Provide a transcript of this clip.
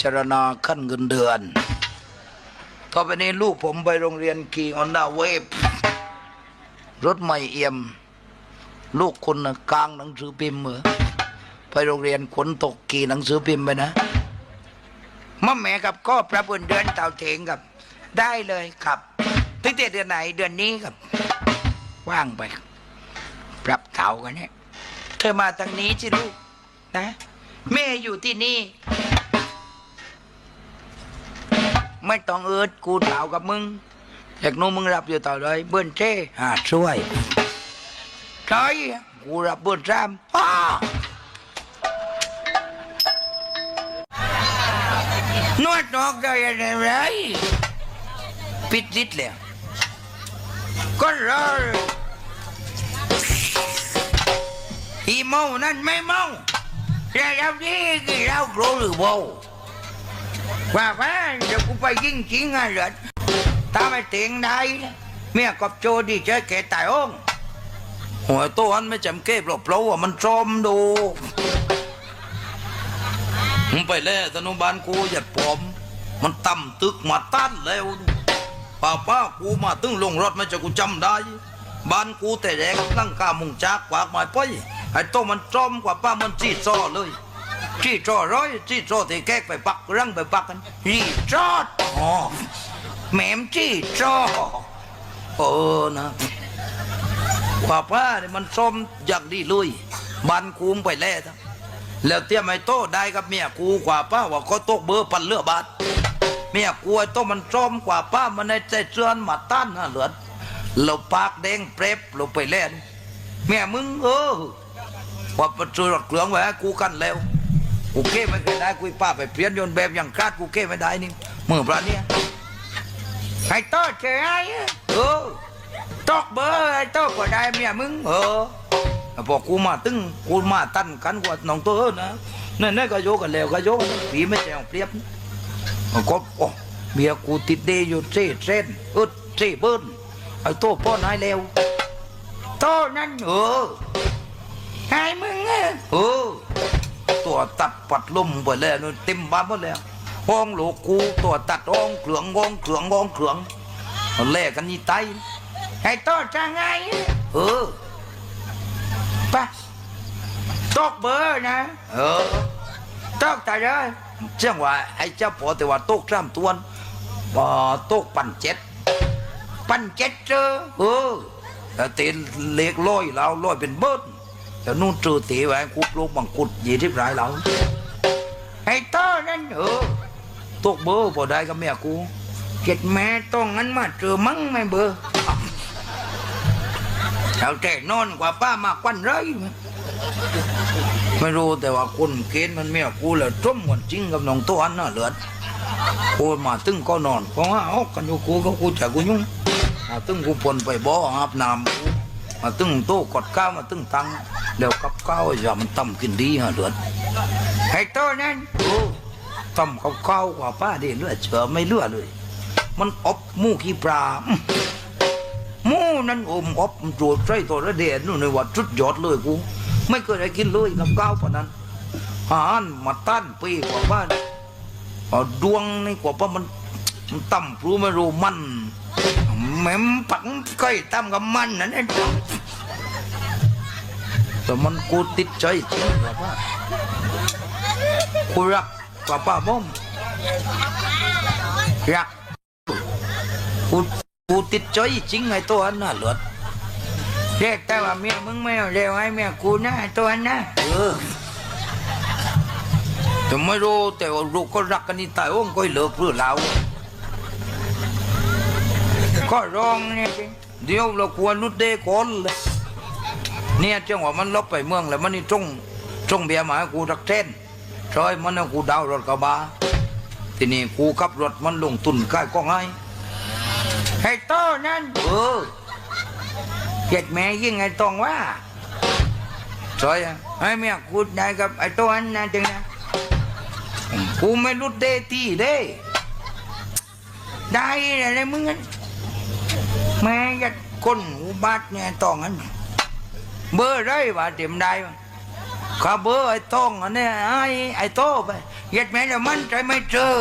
ชรณาขั้นเงินเดือนต่อไปนี้ลูกผมไปโรงเรียนขี่ออนด้าเวฟรถไม่เอี่ยม ลูกคุณนะกลางหนังสือพิมพ์เหมือไปโรงเรียนขนตกขี่หนังสือพิมพ์ไปนะมะแม่กับก็ประบุญเดือนเต่าเถงกับ ได้เลยครับตั้งแต่เดือนไหนเดือนนี้ครับว่างไป ปรับเต่ากันเนี่ยเธอมาทางนี้สิลูกนะแม่อยู่ที่นี่ ไม่ต้องเอิดกูเต่ากับมึงจากนู้นมึงรับอยู่ต่อเลยเบิ้นเจ้หาช่วยใช่กูรับเบิ้นซ้ำอ้านวดนอกได้ยังไงปิดลิดแล้วก็รออีเมานั่นไม่เมาแต่เราดีกี่เราโกรธหรือเบา ว่าแม่เดี๋ยวกูไปยิงจริงอะเหรอถ้าไม่เตียงได้เมียกับโจดีเจอแกตายองหัวโตัวมันไม่จำเก็บหรอกเพราะว่ามันจมดูมึงไปแล้วธนุบาลกูอย่าปลอมมันต่ำตึกมาต้านแล้วป้าป้ากูมาตึงลงรถไม่จะกูจำได้ บ้านกูแต่แรกนั่งกามุงจากกวากไม้ป้อยไอ้โตมันจมกว่าป้ามันจีซอเลย จี้จอร้อยจี้จอที่แกกไปปักรังไปปักกันจี้จอดอ๋อแหมมจี้จอเออนะป้าป้าเนี่ยมันส้มอย่างดีเลยบันคูมไปแล้วแล้วเตี้ยไม่โตได้กับเมียกูกว่าป้าว่าเขาตกเบอร์ปันเลือบาทเมียกูไอ้โตมันส้มกว่าป้ามันในใจเชือนมาต้านนะเหลือเราปากแดงเปรบเราไปแล้วเมียมึงเออว่าประตูรถเครื่องไว้กูกันแล้ว กูเก้ไม่เคยได้กูป้าไปเปลี่ยนยนต์แบบอย่างคาดกูเก้ไม่ได้นี่มือปลาเนี่ยไอ้โต้เฉยไอ้เออตอกเบอร์ไอ้โต้ก็ได้เมียมึงเออพอกูมาตึงกูมาตั้นกันกว่าน้องตัวเออนะนั่นนั่นก็โยกันแล้วก็โยกผีไม่แจงเปรียบก็โอ้เมียกูติดเดยอยู่เซ่เส้นอึดเซ่เบิ้ลไอ้โต้พ่อนายแล้วโต้นั่นเออไอ้มึงเออ ตัวตัดปัดลมไปแล้วนู่นเต็มบ้านหมดแล้วห้องโลกกูตัวตัดห้องเขืองห้องเขืองห้องเขืองมันแลกกันนี่ไตให้ต่อจะไง เออไปตอกเบอร์นะ เออตอกแต่เลยเชื่อว่าไอ้เจ้าปอแต่ว่าตกสามตัวนบ่ตกปั่นเจ็ดปั่นเจ็ดเจอเออแต่ตีเล็กลอยเราลอยเป็นเบิร์ด แต่นู่นเจอตีไว้กูปลูกบังกุดยีทิพย์ไรเราไอ้ต้อนั่นเออตกเบอร์พอได้กับแม่กูเจ็ดแม่ต้องงั้นมาเจอมั้งไม่เบอร์เอาแต่นอนกว่าป้ามากกวันไรไม่รู้แต่ว่าคนเกณฑ์มันแม่กูแล้วจมกันจริงกับน้องตัวอันน่ะเหลือดกูมาตึ้งก็นอนเพราะว่าออกกันอยู่กูก็กูจะกูยุ่งตึ้งกูปนไปบ่ออาบน้ำกู มาตึงโต๊ะกดข้าวมาตึงตังแล้วกับข้าวยำต่ำกินดีฮะเดือนให้โต๊ะนั้นโอ้ต่ำข้าวข้าวกว่าป้าเดีเลือดเชื่อไม่เลือดเลย มันอบมูขี้ปลามูนั้นอมอบมันโจดใจตัวระเดียนนู่นในวัดจุดยอดเลยกูไม่เคยได้กินเลยกับข้าวปานนั้นอาหารมาต้านปีกว่าบ้านดวงนี่กว่าป้ามันมันต่ำรู้ไม่รู้มัน แม่มปังก้อยตามกับมันนั่นเองแต่มันกูติดใจจริงกว่าป้ากูรักกว่าป้าบ้อมรักกูกูติดใจจริงไอ้ตัวนั้นน่ะเหลือดเรียกแต่ว่าเมียมึงไม่เอาเร็วให้เมียกูนะไอ้ตัวนั้นนะเออแต่ไม่รู้แต่ว่าลูกก็รักกันนี่ตายโอ้งก็เลิกหรือเรา ก็ร้องเนี่ยสิเดี๋ยวเราควรนุดเดก่อนเลยเนี่ยจังหวะมันลบไปเมืองแล้วมันนี่จงจงเบียร์มาให้กูรักเส้นซอยมันให้กูดาวรถกระบะทีนี้กูขับรถมันลงทุนใกล้ก็ง่ายให้โต้นั่นเออเจ็ดแม่ยิ่งไอ้ตองว่าซอยอะให้เมียกูได้กับไอ้ตัวนั้นนะจังนะกูไม่รุดเดตีเด้ได้อะไรมึงงั้น แม่ยัดก้นอุบัติเนี่ยต้องนั้นเบอร์ได้ว่าเต็มได้ข้าเบอร์ไอ้ต้องอันเนี้ยไอ้ไอ้โตไปยัดแม่จะมันใจไม่เจอ